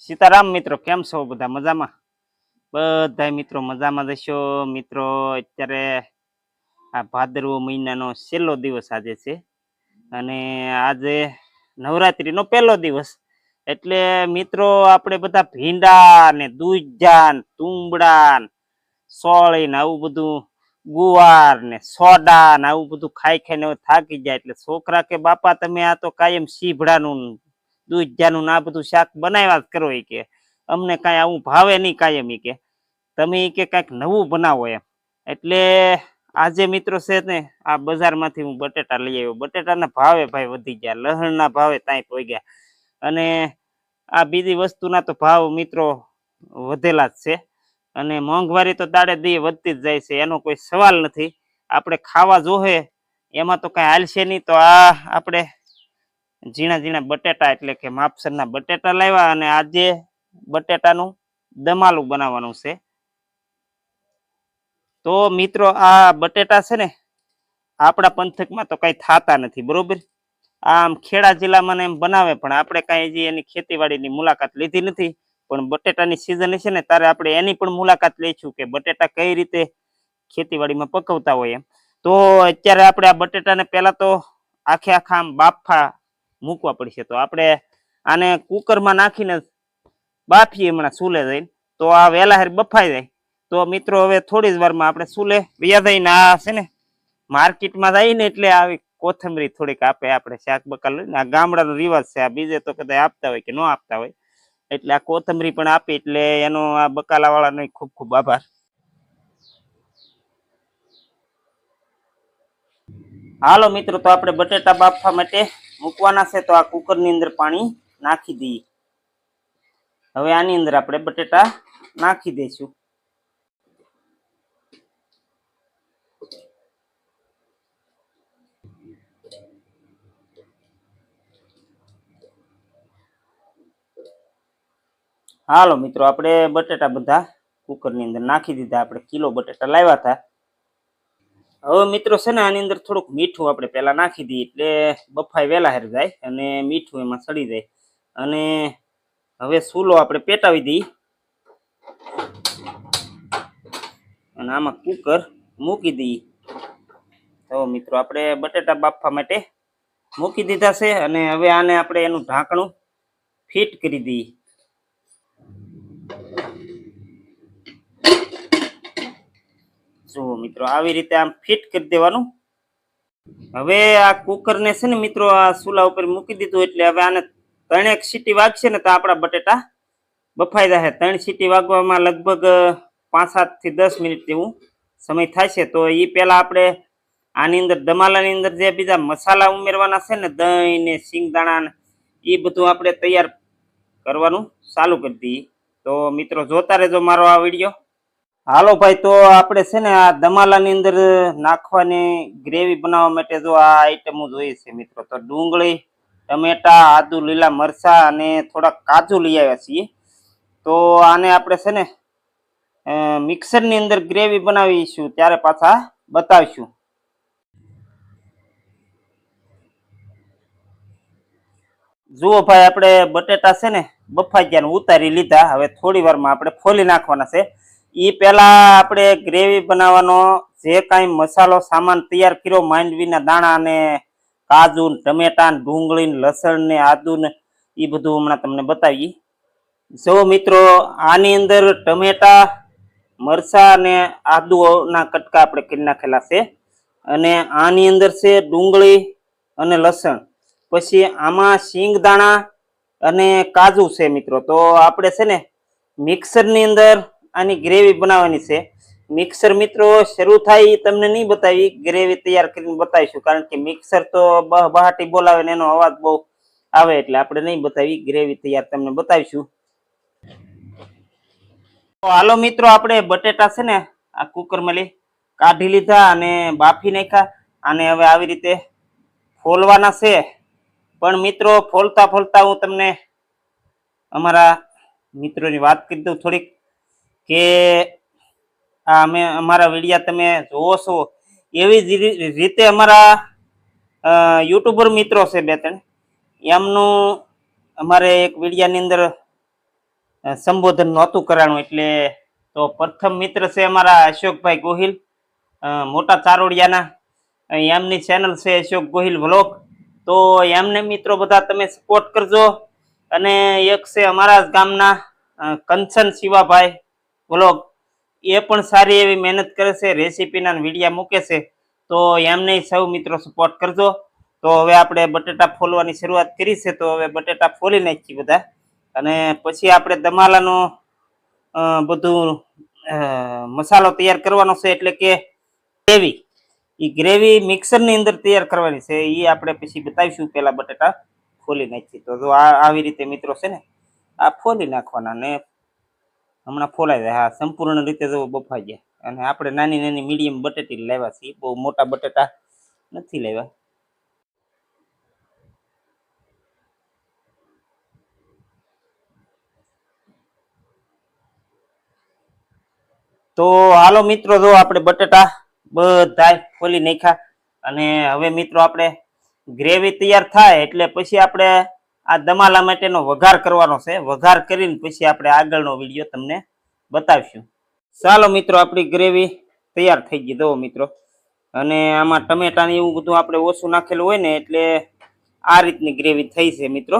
સીતારામ મિત્રો, કેમ છો બધા? મજામાં? બધા મિત્રો મજામાં જશો મિત્રો, અત્યારે આ ભાદરવો મહિનાનો છેલ્લો દિવસ આજે છે અને આજે નવરાત્રીનો પહેલો દિવસ. એટલે મિત્રો, આપણે બધા ભીંડા ને દૂધજા ને તુંબડા સોળી ને આવું બધું, ગુવાર ને સોડા ને આવું બધું ખાઈ ખાઈને થાકી જાય. એટલે છોકરા કે બાપા, તમે આ તો કાયમ સીભડાનું ને દૂધજાનું ના બધું શાક બનાવ્યા જ કરો એ કે. અમને કાંઈ આવું ભાવે નહીં કાયમ એ કે. તમે કે કાંઈક નવું બનાવો એમ. એટલે આજે મિત્રો છે ને, આ બજારમાંથી હું બટેટા લઈ આવ્યો. બટેટાના ભાવે ભાઈ વધી ગયા. લહણના ભાવે ત્યાં પહોંચી ગયા. અને આ બીજી વસ્તુના તો ભાવ મિત્રો વધેલા જ છે. અને મોંઘવારી તો દાડે દી વધતી જ જાય છે. એનો કોઈ સવાલ નથી. આપણે ખાવા જોહે, એમાં તો કાંઈ હાલશે નહીં. તો આ આપણે ઝીણા ઝીણા બટેટા એટલે કે માપસરના બટેટા લાવ્યા અને આજે બટેટાનું દમાલું બનાવવાનું છે. તો મિત્રો, આ બટેટા છે ને આપણા પંથકમાં તો કઈ થતા નથી, બરોબર? આમ ખેડા જિલ્લામાં એમ બનાવે, પણ આપણે કઈ હજી એની ખેતીવાડીની મુલાકાત લીધી નથી. પણ બટેટાની સિઝન છે ને ત્યારે આપણે એની પણ મુલાકાત લઈશું કે બટેટા કઈ રીતે ખેતીવાડીમાં પકવતા હોય એમ. તો અત્યારે આપણે આ બટેટાને પહેલા તો આખે આખા આમ બાફા મૂકવા પડશે. તો આપણે આને કુકરમાં નાખીને બાફીએ હમણાં સુલે જઈને. તો આ વહેલા હારી બફાઈ જાય. તો મિત્રો, હવે થોડી જ વારમાં આપણે સુલે. વ્યા થઈને આ છે ને, માર્કેટમાં જાય ને એટલે આવી કોથમરી થોડીક આપે. આપણે શાક બકાલ લઈને. આ ગામડાનો રિવાજ છે. આ બીજે તો કદાચ આપતા હોય કે ન આપતા હોય. એટલે આ કોથમરી પણ આપી. એટલે એનો આ બકાલા વાળાનો ખૂબ ખૂબ આભાર. હાલો મિત્રો, તો આપણે બટેટા બાફવા માટે મૂકવાના છે તો આ કુકરની અંદર પાણી નાખી દઈએ. હવે આની અંદર આપણે બટેટા નાખી દઈશું. હાલો મિત્રો, આપણે બટેટા બધા કુકરની અંદર નાખી દીધા. આપણે કિલો બટેટા લાવ્યા હતા. હવે મિત્રો છે ને આની અંદર થોડુંક મીઠું આપણે પહેલાં નાખી દઈએ એટલે બફાઈ વહેલા હેર જાય અને મીઠું એમાં સડી જાય. અને હવે સૂલો આપણે પેટાવી દઈએ. અને આમાં કુકર મૂકી દઈએ. તો મિત્રો આપણે બટેટા બાફવા માટે મૂકી દીધા છે અને હવે આને આપણે એનું ઢાંકણું ફિટ કરી દઈએ. જુઓ મિત્રો, આવી રીતે આમ ફિટ કરી દેવાનું. હવે આ કુકરને છે ને મિત્રો, આ ચૂલા ઉપર મૂકી દીધું એટલે હવે આને ત્રણેક સીટી વાગશે ને તો આપણા બટેટા બફાઈ જશે ત્રણ સીટી વાગવામાં લગભગ પાંચ સાતથી દસ મિનિટ જેવું સમય છે તો એ પહેલા આપણે આની અંદર, દમાલાની અંદર જે બીજા મસાલા ઉમેરવાના છે ને, દહીં ને સિંગદાણા એ બધું આપણે તૈયાર કરવાનું ચાલુ કરી દઈએ. તો મિત્રો, જોતા રહેજો મારો આ વીડિયો. હાલો ભાઈ, તો આપણે છે ને આ દમાલાની અંદર નાખવાની ગ્રેવી બનાવવા માટે જો આ આઈટમો જોઈએ છે મિત્રો. તો ડુંગળી, ટમેટા, આદુ, લીલા મરચા અને થોડા કાજુ લઈ આવ્યા છીએ. તો આને આપણે છે ને મિક્સરની અંદર ગ્રેવી બનાવીશું, ત્યારે પાછા બતાવીશું. જુઓ ભાઈ, આપણે બટેટા છે ને બફાઈ ગયા ઉતારી લીધા. હવે થોડી વારમાં આપણે ફોલી નાખવાના છે. એ પહેલાં આપણે ગ્રેવી બનાવવાનો, જે કાંઈ મસાલો સામાન તૈયાર કર્યો, માંડવીના દાણા ને કાજુ ટમેટા ડુંગળી લસણ ને આદુ ને એ બધું હમણાં તમને બતાવી જો મિત્રો, આની અંદર ટમેટા, મરચા ને આદુના કટકા આપણે કરી નાખેલા છે. અને આની અંદર છે ડુંગળી અને લસણ. પછી આમાં સિંગ દાણા અને કાજુ છે મિત્રો. તો આપણે છે ને, મિક્સરની અંદર આની ગ્રેવી બનાવવાની છે. મિક્સર મિત્રો, શરૂ થાય એ તમને નહીં બતાવી, ગ્રેવી તૈયાર કરીને બતાવીશું. કારણ કે મિક્સર તો બહ બહાટી બોલાવે ને એનો અવાજ બહુ આવે એટલે આપણે નહીં બતાવી, ગ્રેવી તૈયાર તમને બતાવીશું. હાલો મિત્રો, આપણે બટેટા છે ને આ કુકરમાં લઈ કાઢી લીધા અને બાફી નાખ્યા. અને હવે આવી રીતે ફોલવાના છે. પણ મિત્રો, ફોલતા ફોલતા હું તમને અમારા મિત્રોની વાત કરી દઉં થોડીક. કે આ અમે અમારા વિડીયા તમે જોવો છો એવી જ રીતે અમારા યુટ્યુબર મિત્રો છે બે ત્રણ. એમનું અમારે એક વિડીયાની અંદર સંબોધન નહોતું કરાણું એટલે તો પ્રથમ મિત્ર છે અમારા અશોકભાઈ ગોહિલ મોટા ચારોડિયાના. એમની ચેનલ છે અશોક ગોહિલ વ્લોગ. તો એમને મિત્રો બધા તમે સપોર્ટ કરજો. અને એક છે અમારા ગામના કંચન શિવાભાઈ. વ્લોગ એ પણ સારી એવી મહેનત કરે છે રેસીપીના વિડીયા મૂકે છે, તો એમને સૌ મિત્રો સપોર્ટ કરજો. તો હવે આપણે બટેટા ફોલવાની શરૂઆત કરી છે, તો હવે બટેટા ફોલી નાખીએ બધા. અને પછી આપણે દમાલાનો બધું મસાલો તૈયાર કરવાનો છે, એટલે કે ગ્રેવી એ ગ્રેવી મિક્સરની અંદર તૈયાર કરવાની છે એ આપણે પછી બતાવીશું પહેલાં બટેટા ફોલી નાખીએ. તો જો આવી રીતે મિત્રો છે ને, આ ફોલી નાખવાના ને હમણાં ફોલાઈ જાય. હા, સંપૂર્ણ રીતે જો બફાઈ જાય અને આપણે નાની નાની મીડિયમ બટેટી લાવ્યા છીએ. બહુ મોટા બટેટા નથી લાવ્યા. તો હાલો મિત્રો, જો આપણે બટેટા બધા ખોલી નાખ્યા. અને હવે મિત્રો, આપણે ગ્રેવી તૈયાર થાય એટલે પછી આપણે આ દમાલા માટેનો વઘાર કરવાનો છે. વઘાર કરીને પછી આપણે આગળનો વીડિયો તમને બતાવીશું. ચાલો મિત્રો, આપણી ગ્રેવી તૈયાર થઈ ગઈ. દો મિત્રો, અને આમાં ટમેટાને એવું બધું આપણે ઓછું નાખેલું હોય ને એટલે આ રીતની ગ્રેવી થઈ છે મિત્રો.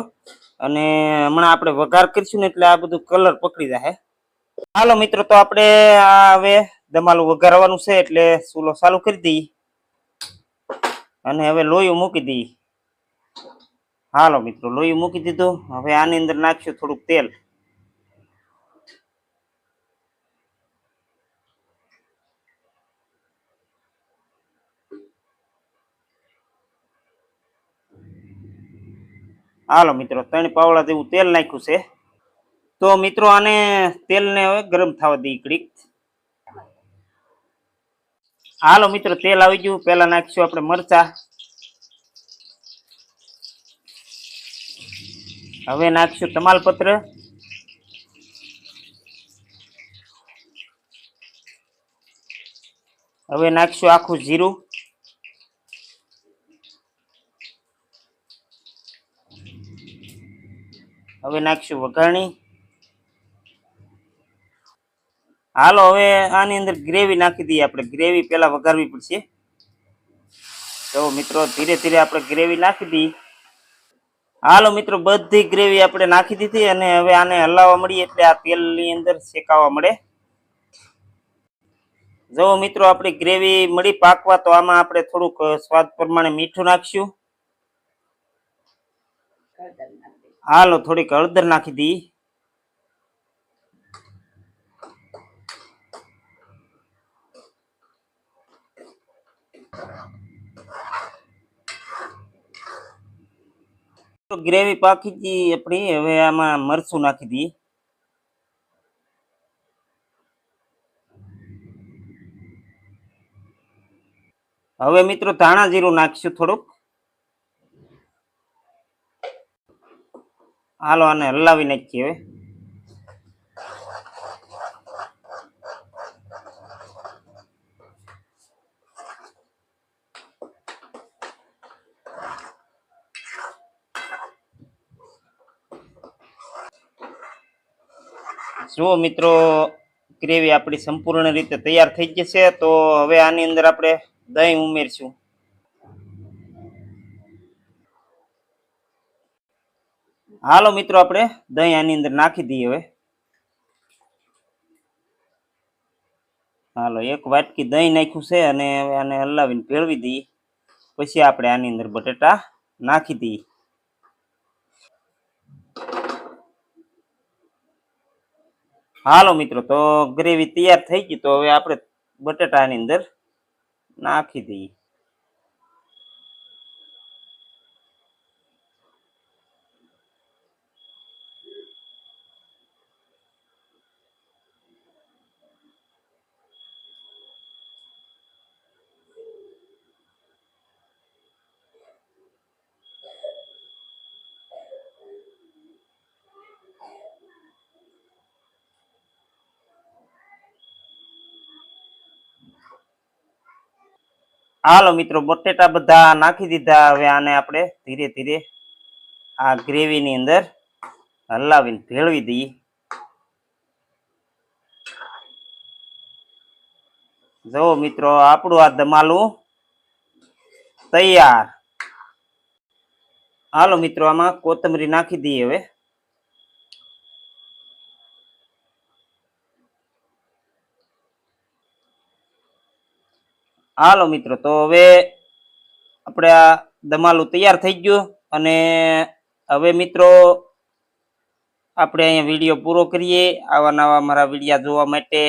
અને હમણાં આપણે વઘાર કરીશું ને એટલે આ બધું કલર પકડી જાય ચાલો મિત્રો, તો આપણે આ હવે દમાલું વઘારવાનું છે એટલે ચૂલો ચાલુ કરી દઈએ. અને હવે લોયું મૂકી દઈએ. હાલો મિત્રો, લોહી મૂકી દીધું. હવે આની અંદર નાખશું થોડુંક તેલ. હાલો મિત્રો, ત્રણ પાવડા જેવું તેલ નાખ્યું છે. તો મિત્રો, આને તેલને હવે ગરમ થવા દઈએ કડીક હાલો મિત્રો, તેલ આવી ગયું. પહેલા નાખીશું આપણે મરચા. હવે નાખશું તમાલપત્ર. હવે નાખશું આખું જીરું. હવે નાખશું વઘારણી હાલો, હવે આની અંદર ગ્રેવી નાખી દઈએ આપણે. ગ્રેવી પેલા વઘારવી પડશે. તો મિત્રો, ધીરે ધીરે આપણે ગ્રેવી નાખી દઈએ. હાલો મિત્રો, બધી ગ્રેવી આપણે નાખી દીધી અને હવે આને હલાવવા મળીએ એટલે આ તેલની અંદર શેકાવા મળે. જો મિત્રો, આપણી ગ્રેવી મળી પાકવા, તો આમાં આપણે થોડુંક સ્વાદ પ્રમાણે મીઠું નાખશું. હાલો, થોડીક હળદર નાખી દઈએ તો ગ્રેવી પાકી હતી આપણી. હવે આમાં મરચું નાખી દઈએ હવે મિત્રો ધાણા જીરું નાખીશું થોડુંક. હાલો આને હલાવી નાખીએ હવે. જુઓ મિત્રો, ગ્રેવી આપણી સંપૂર્ણ રીતે તૈયાર થઈ જશે તો હવે આની અંદર આપણે દહીં ઉમેરશું. હાલો મિત્રો, આપણે દહીં આની અંદર નાખી દઈએ હવે. હાલો, એક વાટકી દહીં નાખ્યું છે, અને હવે આને હલાવીને ભેળવી દઈએ. પછી આપણે આની અંદર બટેટા નાખી દઈએ. હાલો મિત્રો તો ગ્રેવી તૈયાર થઈ ગઈ તો હવે આપણે બટેટાની અંદર નાખી દઈએ. હાલો મિત્રો, બટેટા બધા નાખી દીધા. હવે આને આપણે ધીરે ધીરે આ ગ્રેવીની અંદર હલાવીને ભેળવી દઈએ. જો મિત્રો, આપણું આ ધમાલું તૈયાર. હાલો મિત્રો, આમાં કોથમરી નાખી દઈએ હવે. હાલો મિત્રો, તો હવે આપણે આ દમાલું તૈયાર થઈ ગયું અને હવે મિત્રો આપણે અહીંયા વીડિયો પૂરો કરીએ આવા નવા મારા વિડીયા જોવા માટે.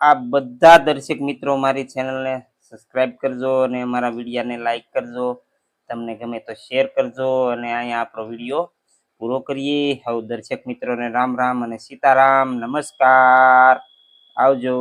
આ બધા દર્શક મિત્રો મારી ચેનલને સબસ્ક્રાઇબ કરજો અને મારા વિડીયાને લાઈક કરજો. તમને ગમે તો શેર કરજો અને અહીંયા આપણો વીડિયો પૂરો કરીએ. હવે દર્શક મિત્રોને રામ રામ અને સીતારામ, નમસ્કાર. આવજો.